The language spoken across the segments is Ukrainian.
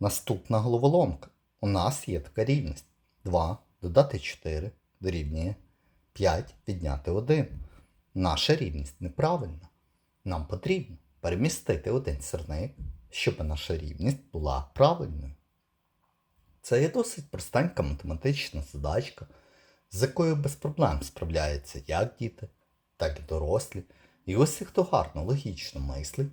Наступна головоломка. У нас є така рівність. 2 додати 4 дорівнює 5 відняти 1. Наша рівність неправильна. Нам потрібно перемістити один сірник, щоб наша рівність була правильною. Це є досить простенька математична задачка, з якою без проблем справляються як діти, так і дорослі. І ось хто гарно логічно мислить,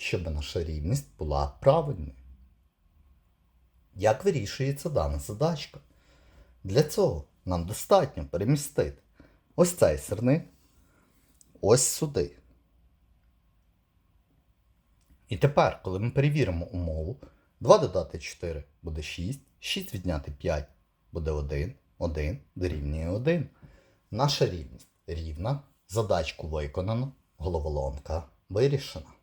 щоб наша рівність була правильною. Як вирішується дана задачка? Для цього нам достатньо перемістити ось цей сирник ось сюди. І тепер, коли ми перевіримо умову, 2 додати 4 буде 6, 6 відняти 5 буде 1, 1 дорівнює 1. Наша рівність рівна, задачку виконано, головоломка вирішена.